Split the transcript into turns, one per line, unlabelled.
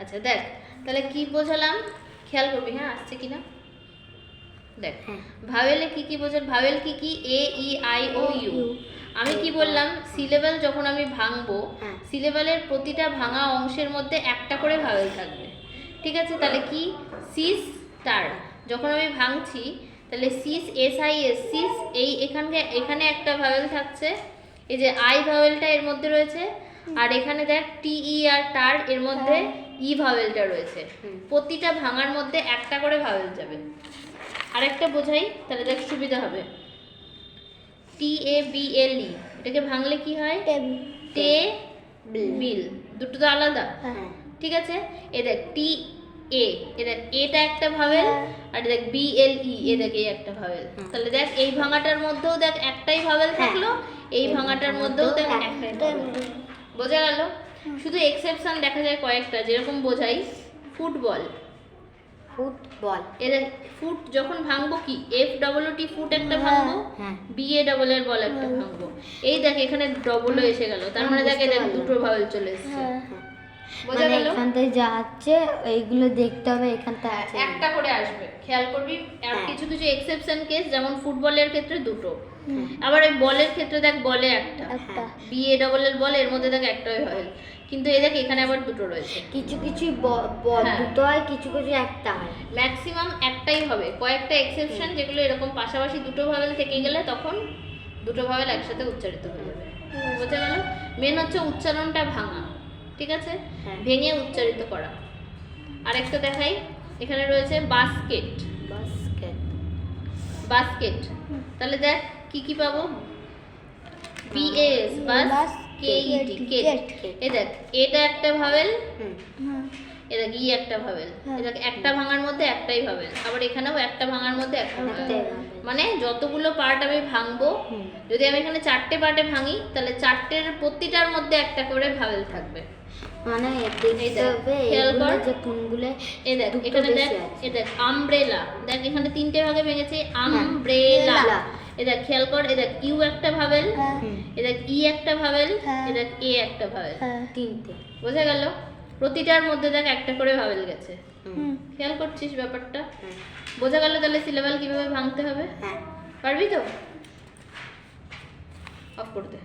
আচ্ছা দেখ তাহলে কি বোঝালাম? খেয়াল করবি হ্যাঁ আসছে কিনা? দেখ
হ্যাঁ।
ভাওয়েলে কি কি বোঝাল ভাওয়েল কি কি? এ ই আই ও ইউ আমি কি বললাম? সিলেবেল যখন আমি ভাঙবো
হ্যাঁ।
সিলেবেলের প্রতিটা ভাঙা অংশের মধ্যে একটা করে ভাওয়েল থাকবে। ঠিক আছে? তাহলে কি? সিস স্টার যখন আমি ভাঙছি তাহলে cis S I S cis এই এখানকে এখানে একটা ভাওয়েল থাকছে। এই যে আই ভাওয়েলটা এর মধ্যে রয়েছে আর এখানে দেখ টি ই আর টার এর মধ্যে ই ভাওয়েলটা রয়েছে। প্রতিটা ভাঙার মধ্যে একটা করে ভাওয়েল যাবে। আরেকটা বোঝাই তাহলে দেখ সুবিধা হবে। টি এ বি এল ই এটাকে ভাঙলে কি হয়? টে বিল। দুটো তো আলাদা।
হ্যাঁ।
ঠিক আছে? এ দেখ টি এ এ দেখ এটা একটা ভাওয়েল আর দেখ বি এল ই এ দেখ এই একটা ভাওয়েল।
হুম।
তাহলে দেখ এই ভাঙাটার মধ্যেও দেখ একটাই ভাওয়েল
হ্যাঁ।
থাকল এই ভাঙাটার মধ্যেও দেখ একটাই বোঝা গেল? শুধু এক্সেপশন দেখা যায় কয়েকটা যেরকম বোঝাই ফুটবল
ফুটবল
এদের ফুট যখন ভাঙবো কি? এফ ডবল টি ফুট একটা ভাঙবো?
হ্যাঁ।
বি এ ডবল এর বল একটা ভাঙবো। এই দেখ এখানে ডবলও এসে গেল। তার
হ্যাঁ,
মানে দেখ
এটা
দেখ দুটো ভাবল চলে এসেছে। বোঝা
মানে এখান থেকে যা আছে এইগুলো দেখতে হবে এখানটা আছে।
একটা করে আসবে খেয়াল করবি?
হ্যাঁ।
কিছু কিছু এক্সেপশন কেস যেমন ফুটবলের ক্ষেত্রে দুটো। আবার ওই বলের ক্ষেত্রে দেখ বলে একটা। বি এ ডবল এর বল এর মধ্যে দেখ একটাই হয় কিন্তু এই দেখ এখানে আবার দুটো রয়েছে।
কিছু কিছু
হ্যাঁ।
দুটো হয় কিছু কিছু একটা হয়।
ম্যাক্সিমাম একটাই হবে। কয়েকটা এক্সেপশন যেগুলো এরকম পাশাপাশি দুটো ভাবেল থেকে গেলে তখন দুটো ভাবেল একসাথে উচ্চারিত হয়ে যাবে। বোঝা গেল? মেন হচ্ছে উচ্চারণটা ভাঙা। ঠিক আছে?
হ্যাঁ।
ভেঙে উচ্চারিত করা। আরেকটা দেখাই এখানে রয়েছে বাস্কেট
বাস্কেট
বাস্কেট তাহলে দেখ কি কি পাবো? বিএস বাস কেট এ দেখ এটা একটা ভাবেল
হুম।
এ দেখ ই একটা ভাবেল। এ দেখ একটা ভাঙার মধ্যে একটাই ভাবেল। আবার এখানেও একটা ভাঙার মধ্যে একটা। মানে যতগুলো পার্ট আমি ভাঙবো যদি আমি এখানে চারটে পার্টে ভাঙি তাহলে চারটের প্রতিটার মধ্যে একটা করে ভাবেল থাকবে।
মানে। যে কোনগুলো
দেখ এখানে দেখ। দেখ আমব্রেলা দেখ এখানে তিনটে ভাগে ভেঙেছে আমব্রেলা
আমব্রেলা।
এ দেখ খেয়াল কর এ দেখ ইউ একটা ভাবেল এ দেখ ই একটা ভাবেল
হ্যাঁ।
এ দেখ এ একটা ভাবেল।
তিনটে।
বোঝা গেল? প্রতিটার মধ্যে দেখ একটা করে ভাবেল গেছে। খেয়াল করছিস ব্যাপারটা? বোঝা গেল তাহলে সিলেবাল কীভাবে ভাঙতে হবে?
হ্যাঁ।
পারবি তো? অফ করতে